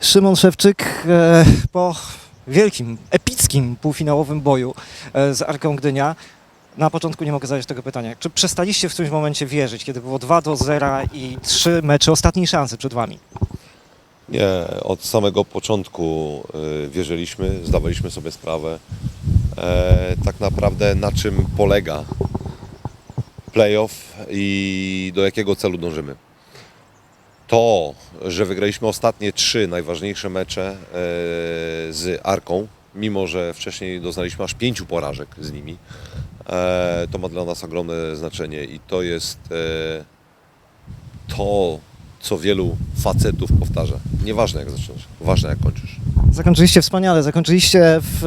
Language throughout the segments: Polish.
Szymon Szewczyk e, po wielkim, epickim półfinałowym boju e, z Arką Gdynia. Na początku nie mogę zadać tego pytania. Czy przestaliście w którymś momencie wierzyć, kiedy było 2 do 0 i trzy mecze ostatniej szansy przed wami? Nie, od samego początku y, wierzyliśmy, zdawaliśmy sobie sprawę e, tak naprawdę na czym polega playoff i do jakiego celu dążymy. To, że wygraliśmy ostatnie trzy najważniejsze mecze e, z Arką, mimo że wcześniej doznaliśmy aż pięciu porażek z nimi, e, to ma dla nas ogromne znaczenie i to jest e, to, co wielu facetów powtarza. Nieważne jak zaczynasz, ważne jak kończysz. Zakończyliście wspaniale, zakończyliście w,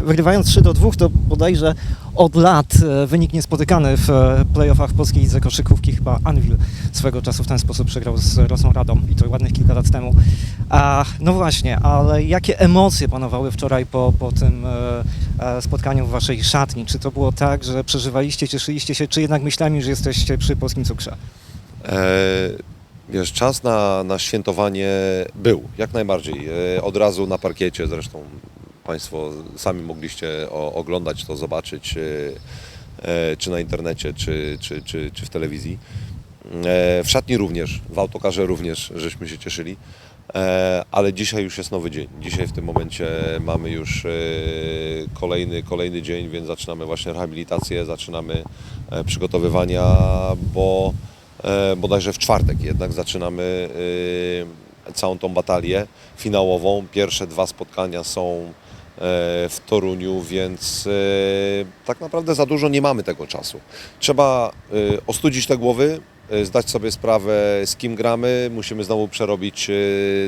e, wygrywając 3 do 2, to bodajże od lat e, wynik niespotykany w e, playoffach polskiej lidze koszykówki, chyba Anvil swego czasu w ten sposób przegrał z Rosą Radą i to ładnych kilka lat temu. A, no właśnie, ale jakie emocje panowały wczoraj po, po tym e, e, spotkaniu w waszej szatni? Czy to było tak, że przeżywaliście, cieszyliście się, czy jednak myślami, że jesteście przy polskim cukrze? E, wiesz, czas na, na świętowanie był, jak najbardziej. E, od razu na parkiecie, zresztą Państwo sami mogliście o, oglądać to, zobaczyć, e, e, czy na internecie, czy, czy, czy, czy w telewizji. W szatni również, w autokarze również, żeśmy się cieszyli. Ale dzisiaj już jest nowy dzień. Dzisiaj w tym momencie mamy już kolejny, kolejny dzień, więc zaczynamy właśnie rehabilitację, zaczynamy przygotowywania, bo bodajże w czwartek jednak zaczynamy e, całą tą batalię finałową. Pierwsze dwa spotkania są e, w Toruniu, więc e, tak naprawdę za dużo nie mamy tego czasu. Trzeba e, ostudzić te głowy, e, zdać sobie sprawę z kim gramy, musimy znowu przerobić e,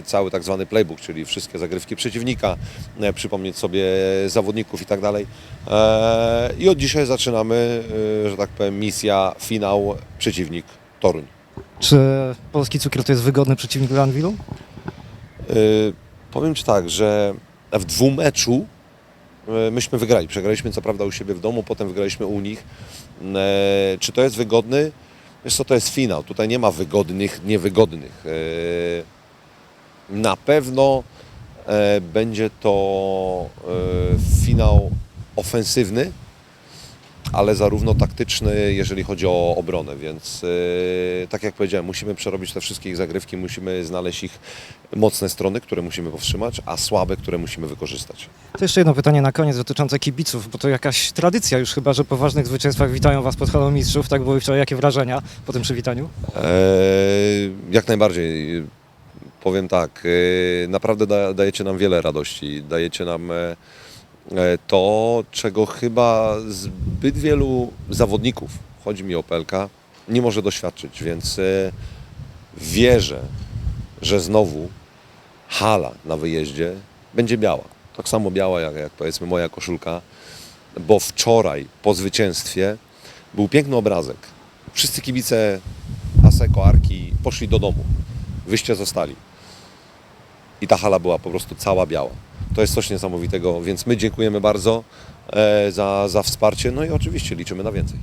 cały tak zwany playbook, czyli wszystkie zagrywki przeciwnika, e, przypomnieć sobie zawodników i tak dalej. E, I od dzisiaj zaczynamy, e, że tak powiem, misja, finał, przeciwnik Toruń. Czy polski cukier to jest wygodny przeciwnik dla Anvilu? Y, Powiem Ci tak, że w dwumeczu y, myśmy wygrali. Przegraliśmy co prawda u siebie w domu, potem wygraliśmy u nich. E, Czy to jest wygodny? Wiesz co, to jest finał. Tutaj nie ma wygodnych, niewygodnych. E, Na pewno e, będzie to e, finał ofensywny, ale zarówno taktyczny, jeżeli chodzi o obronę, więc e, tak jak powiedziałem, musimy przerobić te wszystkie ich zagrywki, musimy znaleźć ich mocne strony, które musimy powstrzymać, a słabe, które musimy wykorzystać. To jeszcze jedno pytanie na koniec dotyczące kibiców, bo to jakaś tradycja już chyba, że po ważnych zwycięstwach witają Was pod halą mistrzów. Tak były wczoraj. Jakie wrażenia po tym przywitaniu? E, jak najbardziej. Powiem tak, e, naprawdę da, dajecie nam wiele radości, dajecie nam e, to, czego chyba zbyt wielu zawodników, chodzi mi o Pelka, nie może doświadczyć, więc e, wierzę, że znowu hala na wyjeździe będzie biała. Tak samo biała jak, jak powiedzmy moja koszulka, bo wczoraj po zwycięstwie był piękny obrazek. Wszyscy kibice Aseko Arki poszli do domu. Wyście zostali. I ta hala była po prostu cała biała. To jest coś niesamowitego, więc my dziękujemy bardzo e, za, za wsparcie, no i oczywiście liczymy na więcej.